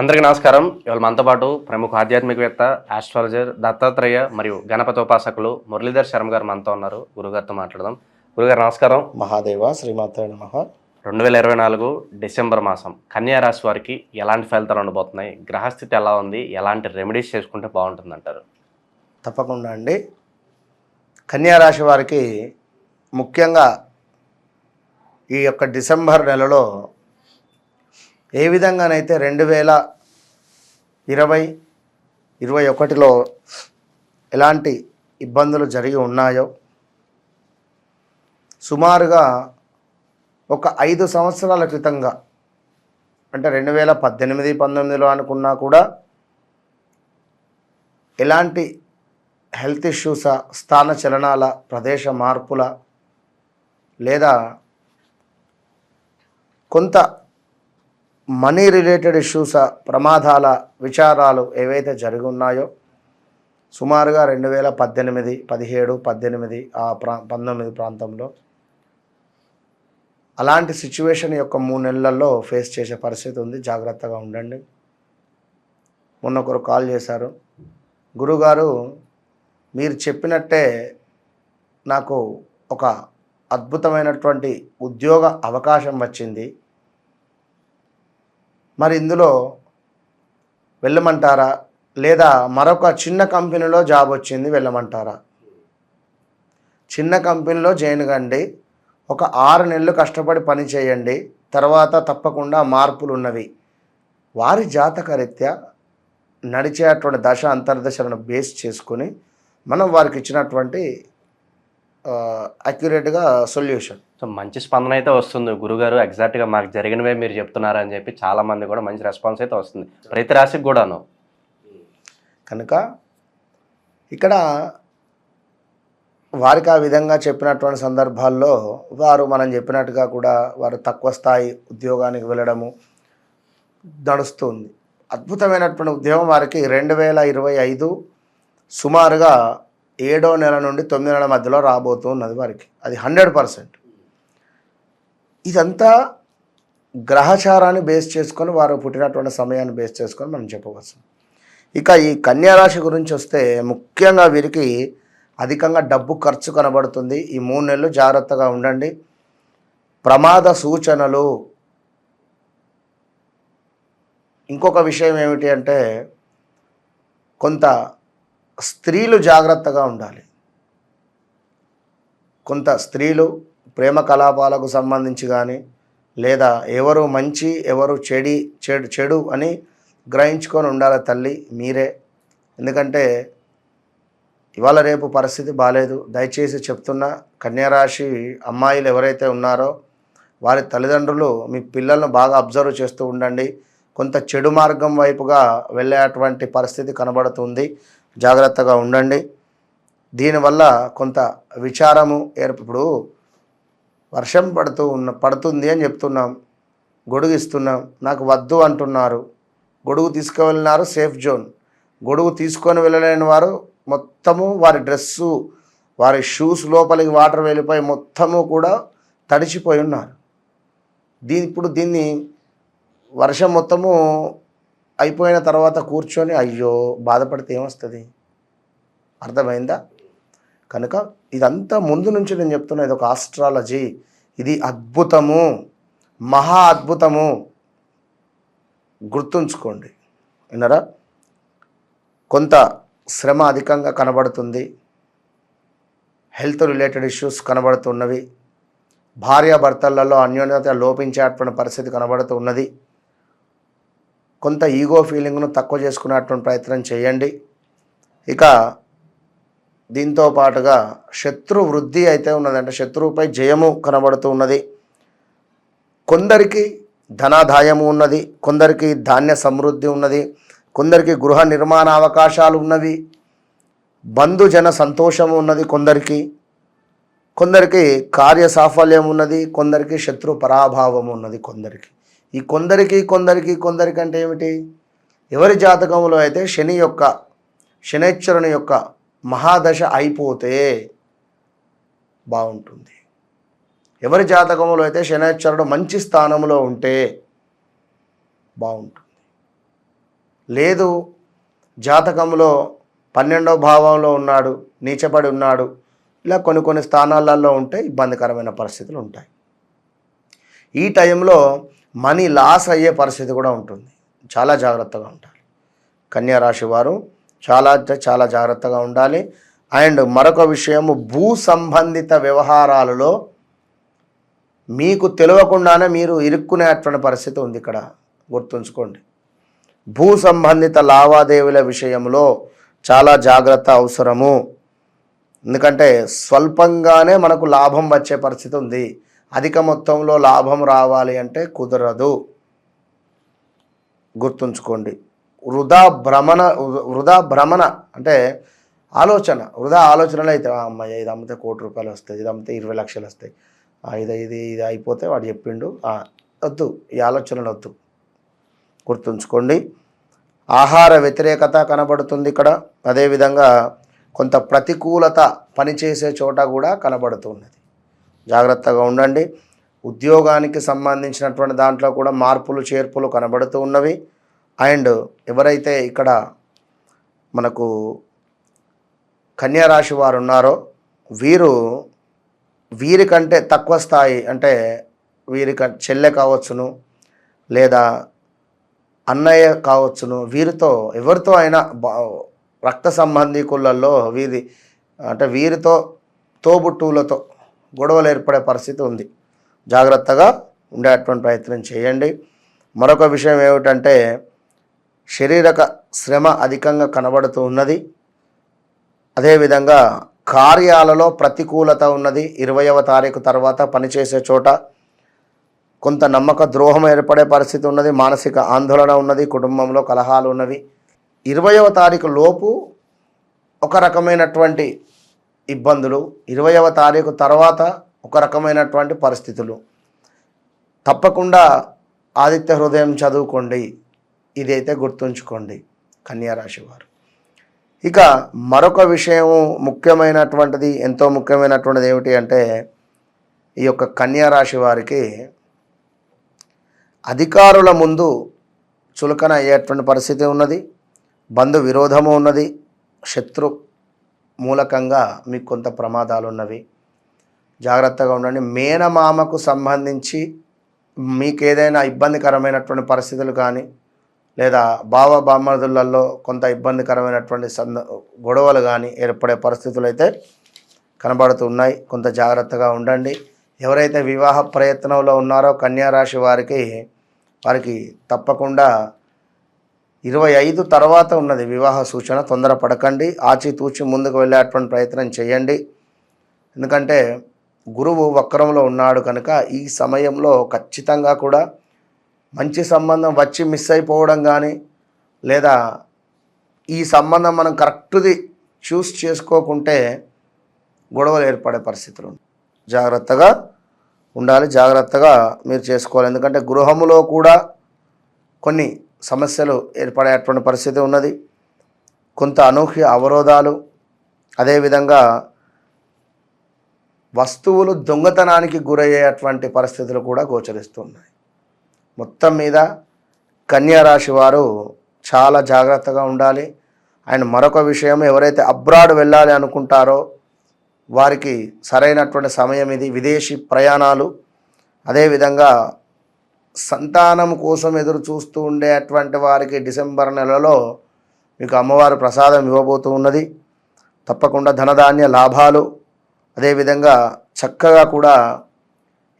అందరికీ నమస్కారం. ఇవాళ మనతో పాటు ప్రముఖ ఆధ్యాత్మికవేత్త ఆస్ట్రాలజర్ దత్తాత్రేయ మరియు గణపతి ఉపాసకులు మురళీధర్ శర్మ గారు మనతో ఉన్నారు. గురుగారితో మాట్లాడదాం. గురుగారు నమస్కారం. మహాదేవ శ్రీమాత నమ. రెండు వేల ఇరవై నాలుగు డిసెంబర్ మాసం కన్యా రాశి వారికి ఎలాంటి ఫలితాలు ఉండబోతున్నాయి? గ్రహస్థితి ఎలా ఉంది? ఎలాంటి రెమెడీస్ చేసుకుంటే బాగుంటుంది అంటారు తప్పకుండా అండి. కన్యారాశి వారికి ముఖ్యంగా ఈ యొక్క డిసెంబర్ నెలలో ఏ విధంగానైతే రెండు వేల ఇరవై ఇరవై ఒకటిలో ఎలాంటి ఇబ్బందులు జరిగి ఉన్నాయో సుమారుగా ఒక ఐదు సంవత్సరాల క్రితంగా అంటే రెండు వేల పద్దెనిమిది పంతొమ్మిదిలో అనుకున్నా కూడా ఎలాంటి హెల్త్ ఇష్యూస్ స్థాన చలనాల ప్రదేశ మార్పుల లేదా కొంత మనీ రిలేటెడ్ ఇష్యూస్ ప్రమాదాల విచారాలు ఏవైతే జరిగి ఉన్నాయో సుమారుగా రెండు వేల పద్దెనిమిది పదిహేడు పద్దెనిమిది ఆ ప్రా పంతొమ్మిది ప్రాంతంలో అలాంటి సిచ్యువేషన్ యొక్క మూడు నెలల్లో ఫేస్ చేసే పరిస్థితి ఉంది. జాగ్రత్తగా ఉండండి. మొన్న ఒకరు కాల్ చేశారు. గురుగారు మీరు చెప్పినట్టే నాకు ఒక అద్భుతమైనటువంటి ఉద్యోగ అవకాశం వచ్చింది. మరి ఇందులో వెళ్ళమంటారా? లేదా మరొక చిన్న కంపెనీలో జాబ్ వచ్చింది వెళ్ళమంటారా? చిన్న కంపెనీలో జాయిన్ కండి. ఒక ఆరు నెలలు కష్టపడి పని చేయండి. తర్వాత తప్పకుండా మార్పులు ఉన్నవి వారి జాతకరీత్యా నడిచేటువంటి దశ అంతర్దశలను బేస్ చేసుకొని మనం వారికి ఇచ్చినటువంటి అక్యురేట్గా సొల్యూషన్ సో మంచి స్పందన అయితే వస్తుంది. గురుగారు ఎగ్జాక్ట్గా మాకు జరిగినవే మీరు చెప్తున్నారు అని చెప్పి చాలా మంది కూడా మంచి రెస్పాన్స్ అయితే వస్తుంది. ప్రతి రాశికి కూడాను. కనుక ఇక్కడ వారికి ఆ విధంగా చెప్పినటువంటి సందర్భాల్లో వారు మనం చెప్పినట్టుగా కూడా వారు తక్కువ స్థాయి ఉద్యోగానికి వెళ్ళడము నడుస్తుంది. అద్భుతమైనటువంటి ఉద్యోగం వారికి రెండు వేల ఇరవై ఐదు సుమారుగా ఏడో నెల నుండి తొమ్మిది నెలల మధ్యలో రాబోతున్నది వారికి. అది హండ్రెడ్ పర్సెంట్. ఇదంతా గ్రహచారాన్ని బేస్ చేసుకొని వారు పుట్టినటువంటి సమయాన్ని బేస్ చేసుకొని మనం చెప్పవచ్చు. ఇక ఈ కన్యారాశి గురించి వస్తే ముఖ్యంగా వీరికి అధికంగా డబ్బు ఖర్చు కనబడుతుంది. ఈ మూడు నెలలు జాగ్రత్తగా ఉండండి. ప్రమాద సూచనలు. ఇంకొక విషయం ఏమిటి అంటే కొంత స్త్రీలు జాగ్రత్తగా ఉండాలి. కొంత స్త్రీలు ప్రేమ కలాపాలకు సంబంధించి కానీ లేదా ఎవరు మంచి ఎవరు చెడి చెడు చెడు అని గ్రహించుకొని ఉండాలి తల్లి మీరే. ఎందుకంటే ఇవాళ రేపు పరిస్థితి బాగాలేదు దయచేసి చెప్తున్న కన్యారాశి అమ్మాయిలు ఎవరైతే ఉన్నారో వారి తల్లిదండ్రులు మీ పిల్లలను బాగా అబ్జర్వ్ చేస్తూ ఉండండి. కొంత చెడు మార్గం వైపుగా వెళ్ళేటువంటి పరిస్థితి కనబడుతుంది. జాగ్రత్తగా ఉండండి. దీనివల్ల కొంత విచారము ఏర్పడు వర్షం పడుతూ ఉన్న పడుతుంది అని చెప్తున్నాం. గొడుగు ఇస్తున్నాం నాకు వద్దు అంటున్నారు. గొడుగు తీసుకువెళ్ళినారు సేఫ్ జోన్. గొడుగు తీసుకొని వెళ్ళలేని వారు మొత్తము వారి డ్రెస్సు వారి షూస్ లోపలికి వాటర్ వెళ్ళిపోయి మొత్తము కూడా తడిచిపోయి ఉన్నారు. దీని ఇప్పుడు దీన్ని వర్షం మొత్తము అయిపోయిన తర్వాత కూర్చొని అయ్యో బాధపడితే ఏమొస్తుంది? అర్థమైందా? కనుక ఇదంతా ముందు నుంచి నేను చెప్తున్నా ఇది ఒక ఆస్ట్రాలజీ ఇది అద్భుతము. మహా అద్భుతము. గుర్తుంచుకోండి. విన్నారా? కొంత శ్రమ అధికంగా కనబడుతుంది. హెల్త్ రిలేటెడ్ ఇష్యూస్ కనబడుతున్నవి. భార్యాభర్తలలో అన్యోన్యత లోపించేటువంటి పరిస్థితి కనబడుతున్నది. కొంత ఈగో ఫీలింగ్ను తక్కువ చేసుకునేటువంటి ప్రయత్నం చేయండి. ఇక దీంతో పాటుగా శత్రు వృద్ధి అయితే ఉన్నదంటే శత్రువుపై జయము కనబడుతూ ఉన్నది. కొందరికి ధనాదాయము ఉన్నది కొందరికి ధాన్య సమృద్ధి ఉన్నది కొందరికి గృహ నిర్మాణ అవకాశాలు ఉన్నవి బంధుజన సంతోషము ఉన్నది కొందరికి కొందరికి కార్య సాఫల్యం ఉన్నది కొందరికి శత్రు పరాభావం ఉన్నది కొందరికి. ఈ కొందరికి కొందరికి కొందరికి అంటే ఏమిటి? ఎవరి జాతకంలో అయితే శని యొక్క శనేశ్వరుని యొక్క మహాదశ అయిపోతే బాగుంటుంది. ఎవరి జాతకంలో అయితే శనేశ్వరుడు మంచి స్థానంలో ఉంటే బాగుంటుంది. లేదు జాతకంలో పన్నెండవ భావంలో ఉన్నాడు నీచబడి ఉన్నాడు ఇలా కొన్ని కొన్ని స్థానాలలో ఉంటే ఇబ్బందికరమైన పరిస్థితులు ఉంటాయి. ఈ టైంలో మనీ లాస్ అయ్యే పరిస్థితి కూడా ఉంటుంది. చాలా జాగ్రత్తగా ఉండాలి. కన్యా రాశి వారు చాలా చాలా జాగ్రత్తగా ఉండాలి. అండ్ మరొక విషయము భూ సంబంధిత వ్యవహారాలలో మీకు తెలియకుండానే మీరు ఇరుక్కునేటువంటి పరిస్థితి ఉంది ఇక్కడ. గుర్తుంచుకోండి. భూ సంబంధిత లావాదేవీల విషయంలో చాలా జాగ్రత్త అవసరము. ఎందుకంటే స్వల్పంగానే మనకు లాభం వచ్చే పరిస్థితి ఉంది. అధిక మొత్తంలో లాభం రావాలి అంటే కుదరదు. గుర్తుంచుకోండి. వృధా భ్రమణ వృధా భ్రమణ అంటే ఆలోచన. వృధా ఆలోచనలు అయితే అమ్మాయి ఇది అమ్మితే కోటి రూపాయలు వస్తాయి ఇది అమ్మితే ఇరవై లక్షలు వస్తాయి. ఇది ఇది ఇది అయిపోతే వాడు చెప్పిండు వద్దు ఈ ఆలోచనలు వద్దు. గుర్తుంచుకోండి. ఆహార వ్యతిరేకత కనబడుతుంది ఇక్కడ. అదేవిధంగా కొంత ప్రతికూలత పనిచేసే చోట కూడా కనబడుతున్నది. జాగ్రత్తగా ఉండండి. ఉద్యోగానికి సంబంధించినటువంటి దాంట్లో కూడా మార్పులు చేర్పులు కనబడుతూ ఉన్నవి. అండ్ ఎవరైతే ఇక్కడ మనకు కన్యారాశి వారు ఉన్నారో వీరు వీరికంటే తక్కువ స్థాయి అంటే వీరిక చెల్లె కావచ్చును లేదా అన్నయ్య కావచ్చును వీరితో ఎవరితో అయినా రక్త సంబంధికులలో వీరి అంటే వీరితో తోబుట్టువులతో గొడవలు ఏర్పడే పరిస్థితి ఉంది. జాగ్రత్తగా ఉండేటువంటి ప్రయత్నం చేయండి. మరొక విషయం ఏమిటంటే శారీరక శ్రమ అధికంగా కనబడుతూ ఉన్నది. అదేవిధంగా కార్యాలలో ప్రతికూలత ఉన్నది. ఇరవయవ తారీఖు తర్వాత పనిచేసే చోట కొంత నమ్మక ద్రోహం ఏర్పడే పరిస్థితి ఉన్నది. మానసిక ఆందోళన ఉన్నది. కుటుంబంలో కలహాలు ఉన్నవి. ఇరవయవ తారీఖు లోపు ఒక రకమైనటువంటి ఇబ్బందులు. ఇరవయవ తారీఖు తర్వాత ఒక రకమైనటువంటి పరిస్థితులు. తప్పకుండా ఆదిత్య హృదయం చదువుకోండి. ఇదైతే గుర్తుంచుకోండి కన్యారాశి వారు. ఇక మరొక విషయం ముఖ్యమైనటువంటిది ఎంతో ముఖ్యమైనటువంటిది ఏమిటి అంటే ఈ యొక్క కన్యారాశి వారికి అధికారుల ముందు చులకన అయ్యేటువంటి పరిస్థితి ఉన్నది. బంధు విరోధము ఉన్నది. శత్రు మూలకంగా మీకు కొంత ప్రమాదాలు ఉన్నవి జాగ్రత్తగా ఉండండి. మేనమామకు సంబంధించి మీకు ఏదైనా ఇబ్బందికరమైనటువంటి పరిస్థితులు కానీ లేదా బావ బామ్మదులలో కొంత ఇబ్బందికరమైనటువంటి సంద గొడవలు కానీ ఏర్పడే పరిస్థితులు అయితే కనబడుతున్నాయి కొంత జాగ్రత్తగా ఉండండి. ఎవరైతే వివాహ ప్రయత్నంలో ఉన్నారో కన్యా రాశి వారికి వారికి తప్పకుండా ఇరవై ఐదు తర్వాత ఉన్నది వివాహ సూచన. తొందరపడకండి ఆచితూచి ముందుకు వెళ్ళేటువంటి ప్రయత్నం చేయండి. ఎందుకంటే గురువు వక్రంలో ఉన్నాడు కనుక ఈ సమయంలో ఖచ్చితంగా కూడా మంచి సంబంధం వచ్చి మిస్ అయిపోవడం కానీ లేదా ఈ సంబంధం మనం కరెక్ట్ది చూస్ చేసుకోకుంటే గొడవలు ఏర్పడే పరిస్థితులు జాగ్రత్తగా ఉండాలి. జాగ్రత్తగా మీరు చేసుకోవాలి. ఎందుకంటే గృహములో కూడా కొన్ని సమస్యలు ఏర్పడేటువంటి పరిస్థితి ఉన్నది. కొంత అనూహ్య అవరోధాలు అదేవిధంగా వస్తువులు దొంగతనానికి గురయ్యేటువంటి పరిస్థితులు కూడా గోచరిస్తున్నాయి. మొత్తం మీద కన్యా రాశి వారు చాలా జాగ్రత్తగా ఉండాలి. అండ్ మరొక విషయం ఎవరైతే అబ్రాడ్ వెళ్ళాలి అనుకుంటారో వారికి సరైనటువంటి సమయం ఇది. విదేశీ ప్రయాణాలు అదేవిధంగా సంతానం కోసం ఎదురు చూస్తూ ఉండేటువంటి వారికి డిసెంబర్ నెలలో మీకు అమ్మవారు ప్రసాదం ఇవ్వబోతూ ఉన్నది. తప్పకుండా ధనధాన్య లాభాలు అదేవిధంగా చక్కగా కూడా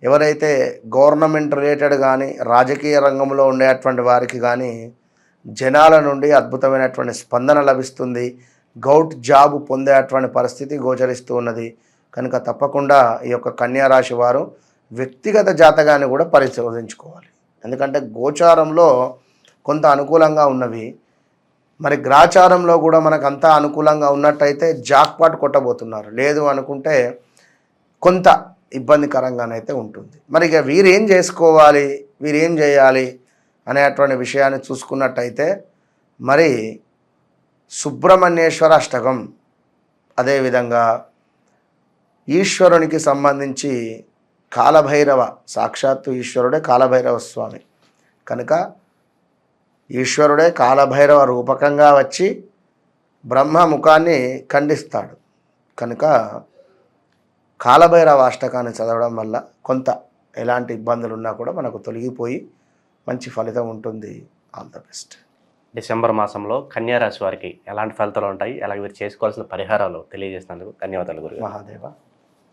ఎవరైతే గవర్నమెంట్ రిలేటెడ్ కానీ రాజకీయ రంగంలో ఉండేటువంటి వారికి కానీ జనాల నుండి అద్భుతమైనటువంటి స్పందన లభిస్తుంది. గౌట్ జాబ్ పొందేటువంటి పరిస్థితి గోచరిస్తూ ఉన్నది. కనుక తప్పకుండా ఈ యొక్క కన్యా రాశి వారు వ్యక్తిగత జాతకాన్ని కూడా పరిశోధించుకోవాలి. ఎందుకంటే గోచారంలో కొంత అనుకూలంగా ఉన్నవి. మరి గ్రాచారంలో కూడా మనకు అంతా అనుకూలంగా ఉన్నట్టయితే జాక్పాట్ కొట్టబోతున్నారు. లేదు అనుకుంటే కొంత ఇబ్బందికరంగానైతే ఉంటుంది. మరి ఇక వీరేం చేసుకోవాలి? వీరేం చేయాలి? అనేటువంటి విషయాన్ని చూసుకున్నట్టయితే మరి సుబ్రహ్మణ్యేశ్వర అష్టకం అదేవిధంగా ఈశ్వరునికి సంబంధించి కాలభైరవ సాక్షాత్తు ఈశ్వరుడే కాలభైరవ స్వామి. కనుక ఈశ్వరుడే కాలభైరవ రూపకంగా వచ్చి బ్రహ్మ ముఖాన్ని ఖండిస్తాడు. కనుక కాలభైరవ అష్టకాన్ని చదవడం వల్ల కొంత ఎలాంటి ఇబ్బందులు ఉన్నా కూడా మనకు తొలగిపోయి మంచి ఫలితం ఉంటుంది. All the best. డిసెంబర్ మాసంలో కన్యా రాశి వారికి ఎలాంటి ఫలితాలు ఉంటాయి? అలాగే వీరు చేసుకోవాల్సిన పరిహారాలు తెలియజేసినందుకు ధన్యవాదాలు గురుగారు. మహాదేవ.